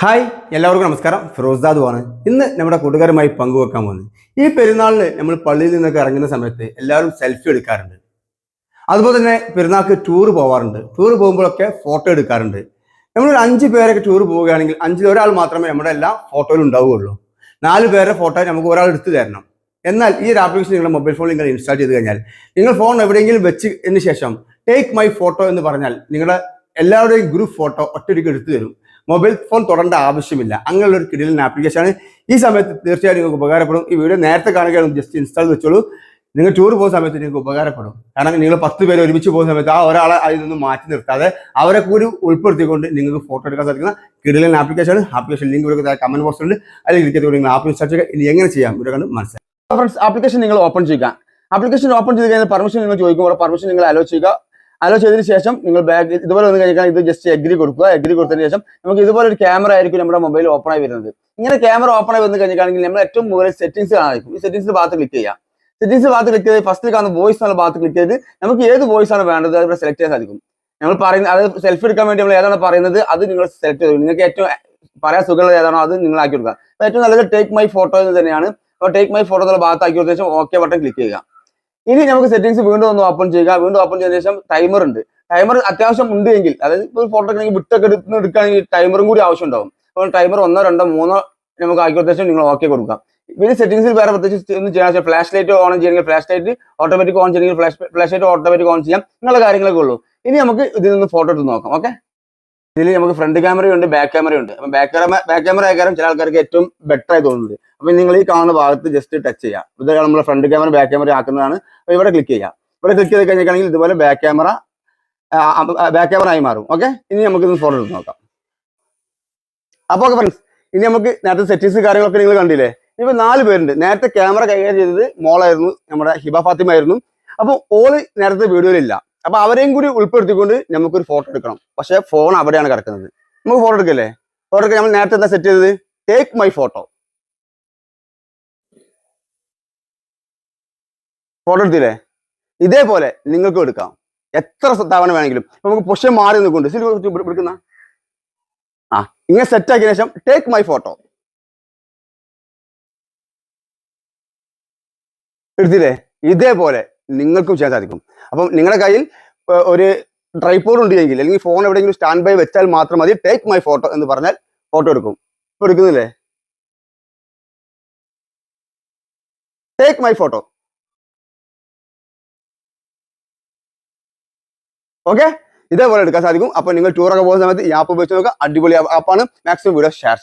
Hi എല്ലാവർക്കും നമസ്കാരം. ആണ്. ഇന്ന് നമ്മുടെ കൂട്ടുകാരുമായി പങ്കുവെക്കാൻ പോകുന്നത്. ഈ പെരുന്നാളിന് നമ്മൾ പള്ളിയിൽ നിന്നൊക്കെ ഇറങ്ങുന്ന സമയത്ത് എല്ലാവരും സെൽഫി എടുക്കാറുണ്ട്. അതുപോലെ തന്നെ പെരുന്നാൾക്ക് ടൂർ പോവാറുണ്ട്. ടൂർ പോകുമ്പോഴൊക്കെ ഫോട്ടോ എടുക്കാറുണ്ട്. നമ്മളൊരു അഞ്ച് പേരൊക്കെ ടൂർ പോവുകയാണെങ്കിൽ അഞ്ചിൽ ഒരാൾ മാത്രമേ നമ്മുടെ എല്ലാ ഫോട്ടോയിലും ഉണ്ടാവുകയുള്ളൂ. നാല് പേരുടെ ഫോട്ടോ നമുക്ക് ഒരാൾ എടുത്തു തരണം. എന്നാൽ ഈ ഒരു ആപ്ലിക്കേഷൻ നിങ്ങളുടെ മൊബൈൽ ഫോണിൽ നിങ്ങൾ ഇൻസ്റ്റാൾ ചെയ്ത് കഴിഞ്ഞാൽ നിങ്ങൾ ഫോൺ എവിടെയെങ്കിലും വെച്ചതിന് ശേഷം ടേക്ക് മൈ ഫോട്ടോ എന്ന് പറഞ്ഞാൽ നിങ്ങളുടെ എല്ലാവരുടെയും ഗ്രൂപ്പ് ഫോട്ടോ ഒറ്റയടിക്ക് എടുത്തു തരും. മൊബൈൽ ഫോൺ തൊടേണ്ട ആവശ്യമില്ല. അങ്ങനെയുള്ള ഒരു ആപ്ലിക്കേഷൻ ആണ്. ഈ സമയത്ത് തീർച്ചയായും നിങ്ങൾക്ക് ഉപകാരപ്പെടും. ഈ വീഡിയോ നേരത്തെ കാണുകയാണെങ്കിൽ ജസ്റ്റ് ഇൻസ്റ്റാൾ വെച്ചോളൂ. നിങ്ങൾ ടൂർ പോകുന്ന സമയത്ത് നിങ്ങൾക്ക് ഉപകാരപ്പെടും. കാരണം നിങ്ങൾ പത്ത് പേര് ഒരുമിച്ച് പോകുന്ന സമയത്ത് ആ ഒരാളെ അതിൽ നിന്ന് മാറ്റി നിർത്താതെ അവരെ കൂടി ഉൾപ്പെടുത്തിക്കൊണ്ട് നിങ്ങൾക്ക് ഫോട്ടോ എടുക്കാൻ സാധിക്കുന്ന കിടിലൻ ആപ്ലിക്കേഷൻ ആപ്ലിക്കേഷൻ ലിങ്ക് കൊടുക്കുന്ന കമന്റ് ബോക്സിൽ അതിൽ ക്ലിക്ക് ചെയ്തുകൊണ്ട് നിങ്ങൾ ആപ്പ് ഇൻസ്റ്റാൾ ചെയ്യുക. ഇനി എങ്ങനെ ചെയ്യാം? ഇവിടെ കണ്ട് മനസ്സിലാക്കാം. ഫ്രണ്ട്സ് ആപ്ലിക്കേഷൻ നിങ്ങൾ ഓപ്പൺ ചെയ്യുക. ആപ്ലിക്കേഷൻ ഓപ്പൺ ചെയ്ത് കഴിഞ്ഞാൽ പെർമിഷൻ നിങ്ങൾ ചോദിക്കുമ്പോൾ പെർമിഷൻ നിങ്ങൾ അലോ ചെയ്യുക. അലോ ചെയ്തതിന് ശേഷം നിങ്ങൾ ബാഗ് ഇതുപോലെ വന്നു കഴിഞ്ഞാൽ ഇത് ജസ്റ്റ് എഗ്രി കൊടുക്കുക. എഗ്രി കൊടുത്തതിന് ശേഷം നമുക്ക് ഇതുപോലെ ഒരു ക്യാമറ ആയിരിക്കും നമ്മുടെ മൊബൈൽ ഓപ്പൺ ആയി വരുന്നത്. ഇങ്ങനെ ക്യാമറ ഓപ്പൺ ആയി വന്ന് കഴിഞ്ഞാൽ നമ്മൾ ഏറ്റവും മുകളിൽ സെറ്റിംഗ്സ് കാണാതിരിക്കും ഈ സെറ്റിംഗ്സ് ഭാഗത്ത് ക്ലിക്ക് ചെയ്യാം. സെറ്റിംഗ്സ് ഭാഗത്ത് ക്ലിക്ക് ചെയ്ത് ഫസ്റ്റ് കാണുന്ന വോയിസ് എന്നുള്ള ഭാഗത്ത് ക്ലിക്ക് ചെയ്ത് നമുക്ക് ഏത് വോയിസ് ആണ് വേണ്ടത് അത് സെലക്ട് ചെയ്യാൻ സാധിക്കും. നമ്മൾ പറയുന്ന അത് സെൽഫി എടുക്കാൻ വേണ്ടി നമ്മൾ ഏതാണ് പറയുന്നത് അത് നിങ്ങൾ സെലക്ട് ചെയ്തു നിങ്ങൾക്ക് ഏറ്റവും പറയാൻ സുഖമുള്ളത് ഏതാണോ അത് നിങ്ങൾ ആക്കി കൊടുക്കുക. ഏറ്റവും നല്ലത് ടേക്ക് മൈ ഫോട്ടോ എന്ന് തന്നെയാണ്. അപ്പോൾ ടേക്ക് മൈ ഫോട്ടോ എന്നുള്ള ഭാഗത്താക്കി കൊടുത്ത ശേഷം ഓക്കെ ബട്ടൺ ക്ലിക്ക് ചെയ്യുക. ഇനി നമുക്ക് സെറ്റിംഗ്സ് വീണ്ടും ഒന്ന് ഓപ്പൺ ചെയ്യുക. വീണ്ടും ഓപ്പൺ ചെയ്തതിനു ശേഷം ടൈമർ ഉണ്ട്. ടൈമർ അത്യാവശ്യം ഉണ്ട് എങ്കിൽ അതായത് ഇപ്പോൾ ഫോട്ടോ ഒക്കെ വിട്ടൊക്കെ എടുത്ത് എടുക്കുകയാണെങ്കിൽ ടൈമറും കൂടി ആവശ്യം ഉണ്ടാവും. അപ്പോൾ ടൈമർ ഒന്നോ രണ്ടോ മൂന്നോ നമുക്ക് ആക്കി കൊടുത്ത ശേഷം നിങ്ങൾ ഓക്കെ കൊടുക്കാം പിന്നെ സെറ്റിംഗ്സിൽ വേറെ പ്രത്യേകിച്ച് ഒന്നും ചെയ്യാൻ ഫ്ലാഷ് ലൈറ്റ് ഓൺ ചെയ്യണമെങ്കിൽ ഫ്ലാഷ് ലൈറ്റ് ഓട്ടോമാറ്റിക് ഓൺ ചെയ്യണമെങ്കിൽ flash flash light automatic on ചെയ്യാം. നിങ്ങളുടെ കാര്യങ്ങളൊക്കെ ഉള്ളൂ. ഇനി നമുക്ക് ഇതിൽ നിന്ന് ഫോട്ടോ എടുത്ത് നോക്കാം. ഓക്കെ ഇതിൽ നമുക്ക് ഫ്രണ്ട് ക്യാമറയുണ്ട് ബാക്ക് ക്യാമറയുണ്ട് അപ്പം ബാക്ക് ക്യാമറ ബാക്ക് ക്യാമറ ആയിക്കാരം ചില ആൾക്കാർക്ക് ഏറ്റവും ബെറ്റർ ആയി തോന്നുന്നത്. അപ്പം നിങ്ങൾ ഈ കാണുന്ന ഭാഗത്ത് ജസ്റ്റ് ടച്ച് ചെയ്യാം. ഇതൊക്കെ നമ്മൾ ഫ്രണ്ട് ക്യാമറ ബാക്ക് ക്യാമറ ആക്കുന്നതാണ്. അപ്പോൾ ഇവിടെ ക്ലിക്ക് ചെയ്യുക ഇവിടെ ക്ലിക്ക് ചെയ്ത് കഴിഞ്ഞിട്ടാണെങ്കിൽ ഇതുപോലെ ബാക്ക് ക്യാമറ ബാക്ക് ക്യാമറ ആയി മാറും. ഓക്കെ ഇനി നമുക്ക് ഇത് ഫോട്ടോ എടുത്ത് നോക്കാം. അപ്പോൾ ഓക്കെ ഫ്രണ്ട്സ് ഇനി നമുക്ക് നേരത്തെ സെറ്റിങ്സ് കാര്യങ്ങളൊക്കെ നിങ്ങൾ കണ്ടില്ലേ? ഇപ്പൊ നാല് പേരുണ്ട്. നേരത്തെ ക്യാമറ കൈകാര്യം ചെയ്തത് മോളായിരുന്നു നമ്മുടെ ഹിബ ഫാത്തിമ ആയിരുന്നു. അപ്പോൾ ഓൾ നേരത്തെ വീഡിയോയിലില്ല അപ്പൊ അവരെയും കൂടി ഉൾപ്പെടുത്തിക്കൊണ്ട് നമുക്കൊരു ഫോട്ടോ എടുക്കണം. പക്ഷെ ഫോൺ അവിടെയാണ് കിടക്കുന്നത്. നമുക്ക് ഫോട്ടോ എടുക്കല്ലേ? ഫോട്ടോ എടുക്കാൻ നമ്മൾ നേരത്തെ എന്താ സെറ്റ് ചെയ്തത്? ടേക്ക് മൈ ഫോട്ടോ ഫോട്ടോ എടുത്തില്ലേ? ഇതേപോലെ നിങ്ങൾക്കും എടുക്കാം. എത്ര തവണ വേണമെങ്കിലും. നമുക്ക് പൊഷൻ മാറി നിൽക്കുന്നുണ്ട്. സിനിമ എടുക്കുന്ന ആ ഇങ്ങനെ സെറ്റ് ആക്കിയ ശേഷം ടേക്ക് മൈ ഫോട്ടോ എടുത്തില്ലേ? ഇതേപോലെ നിങ്ങൾക്കും ചെയ്യാൻ സാധിക്കും. അപ്പം നിങ്ങളുടെ കയ്യിൽ ഒരു ട്രൈപ്പോഡ് ഉണ്ട് എങ്കിൽ അല്ലെങ്കിൽ ഫോൺ എവിടെയെങ്കിലും സ്റ്റാൻഡ് ബൈ വെച്ചാൽ മാത്രം മതി. ടേക്ക് മൈ ഫോട്ടോ എന്ന് പറഞ്ഞാൽ ഫോട്ടോ എടുക്കും. ഇപ്പൊ എടുക്കുന്നില്ലേ? ടേക്ക് മൈ ഫോട്ടോ ഓക്കെ ഇതേപോലെ എടുക്കാൻ സാധിക്കും. അപ്പൊ നിങ്ങൾ ടൂറൊക്കെ പോകുന്ന സമയത്ത് ഈ ആപ്പ് ഉപയോഗിച്ച് നോക്കുക. അടിപൊളി ആപ്പാണ് മാക്സിമം വീഡിയോ ഷെയർ